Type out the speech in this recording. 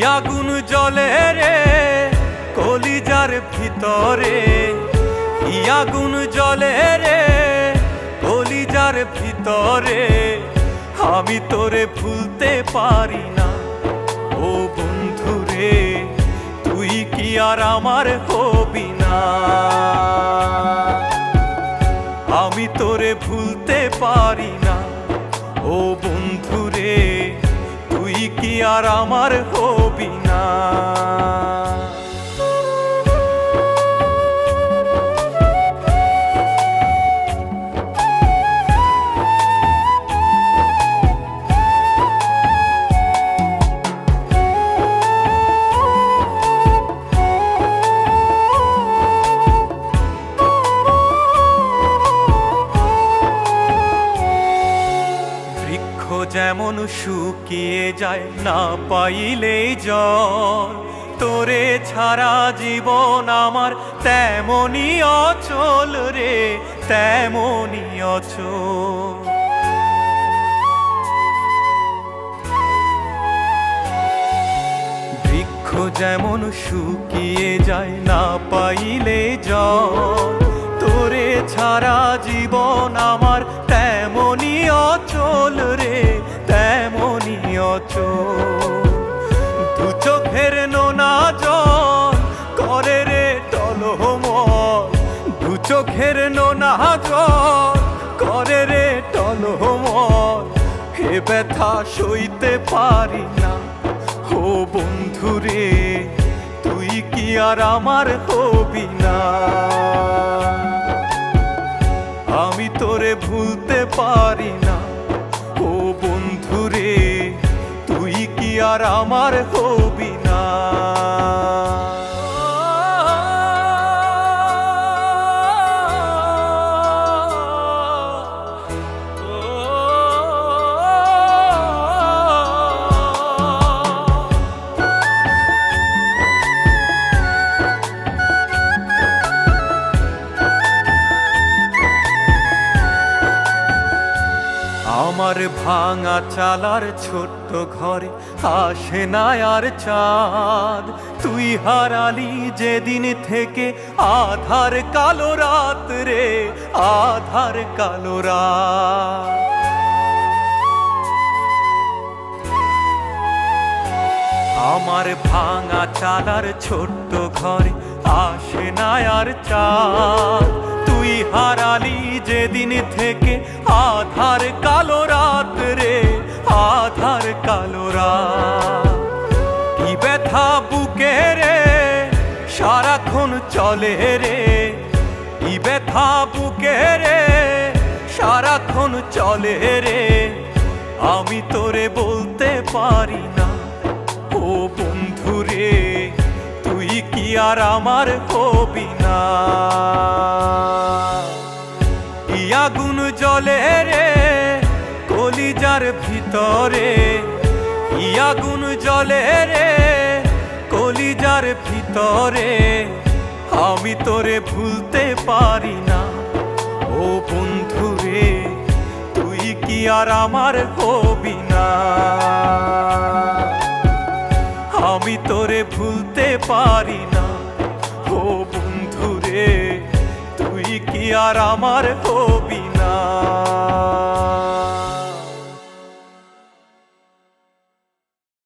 আগুন জলে রে, কলিজার ভিতরে। আগুন জলে রে, কলিজার ভিতরে। আমি তোরে ভুলতে পারি না। ও বন্ধু রে, তুই কি আর আমার হবি না? আমি তোরে ভুলতে পারি না। ও বন্ধু আর আমার হবি না। শুকিয়ে যায়, না পাইলে জল। তোরে ছাড়া জীবন আমার তেমনই অচল রে, তেমনই অচল। বৃক্ষ যেমন শুকিয়ে যায়, না পাইলে জল। তোরে ছাড়া জীবন অচল দু চোখের নোনা জল করে রে টলহমল দু চোখের নোনা জল করে রে টলহমল হে ব্যথা সইতে পারি না। ও বন্ধু রে, তুই কি আর আমার হবি না? আমি তোরে ভুলতে পারি না। আর আমার হবি আমার ভাঙা চালার ছোট্ট ঘরে আসে না আর চাঁদ। তুই হারালি যেদিন থেকে আধার কালো রাত রে, আধার কালো রাত। আমার ভাঙা চালার ছোট্ট ঘরে আসে না আর চাঁদ। তুই হারালি যেদিন থেকে আধার কালো রাত রে, আধার কালো রাত। কি ব্যথা বুকে রে, সারাক্ষণ চলে রে। কি ব্যথা বুকে রে, সারাক্ষণ চলে রে। আমি তোরে বলতে পারি না, ও বন্ধু রে, তুই কি আর আমার হবি না? জ্বলে রে, কলিজার ভিতরে কি আগুন জ্বলে রে, কলিজার ভিতরে আমি তোরে ভুলতে পারি না। ও বন্ধু রে, তুই কি আর আমার হবি না? আমি তোরে ভুলতে পারি না। কি আর আমার কবি না।